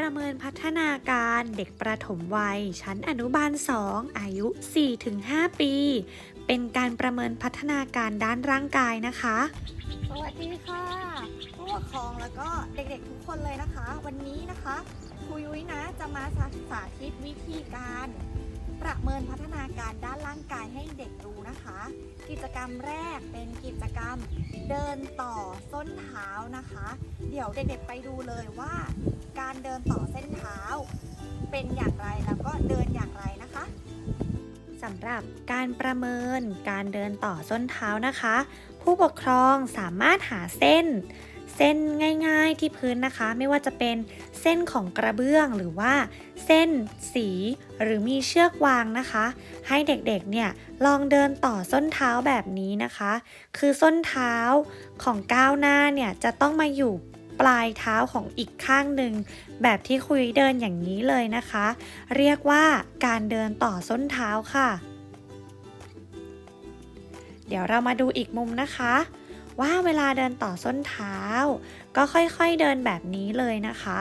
ประเมินพัฒนาการเด็กประถมวัย ชั้นอนุบาล 2 อายุ 4-5 ปี เป็นการประเมินพัฒนาการด้านร่างกายนะคะ สวัสดีค่ะผู้ปกครองแล้วก็เด็กๆทุกคนเลยนะคะ วันนี้นะคะครูยุ้ยนะจะมาสาสาธิตวิธีการ ประเมินพัฒนาการด้าน กิจกรรมแรกเป็นกิจกรรมเดินต่อส้นเท้านะคะ เดี๋ยวเด็กๆไปดูเลยว่า การเดินต่อเส้นเท้า เป็นอย่างไรแล้วก็เดินอย่างไรนะคะสำหรับการประเมินการเดินต่อส้นเท้านะคะ ผู้ปกครองสามารถหาเส้น ส้นง่ายๆที่พื้นนะคะ ไม่ว่าจะเป็นเส้นของกระเบื้องหรือว่าเส้นสีหรือมีเชือกวางนะคะ ให้เด็กๆเนี่ยลองเดินต่อส้นเท้าแบบนี้นะคะ คือส้นเท้าของก้าวหน้าเนี่ยจะต้องมาอยู่ปลายเท้าของอีกข้างหนึ่งแบบที่คุยเดินอย่างนี้เลยนะคะ เรียกว่าการเดินต่อส้นเท้าค่ะ เดี๋ยวเรามาดูอีกมุมนะคะ ว่าเวลาเดินต่อส้นเท้า ก็ค่อยๆเดินแบบนี้เลยนะคะ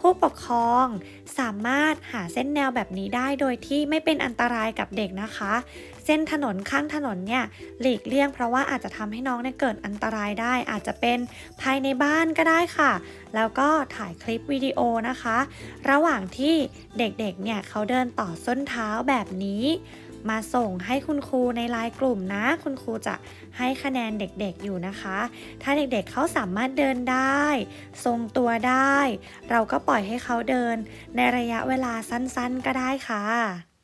ผู้ปกครองสามารถหาเส้นแนวแบบนี้ได้โดยที่ไม่เป็นอันตรายกับเด็กนะคะ เส้นถนนข้างถนนเนี่ยหลีกเลี่ยงเพราะว่าอาจจะทำให้น้องเนี่ยเกิดอันตรายได้ อาจจะเป็นภายในบ้านก็ได้ค่ะ แล้วก็ถ่ายคลิปวิดีโอนะคะ ระหว่างที่เด็กๆเนี่ยเขาเดินต่อส้นเท้าแบบนี้ มาส่งให้คุณครูในไลน์กลุ่มนะ คุณครูจะให้คะแนนเด็กๆอยู่นะคะ ถ้าเด็กๆเขาสามารถเดินได้ ทรงตัวได้ เราก็ปล่อยให้เขาเดิน ในระยะเวลาสั้นๆก็ได้ค่ะ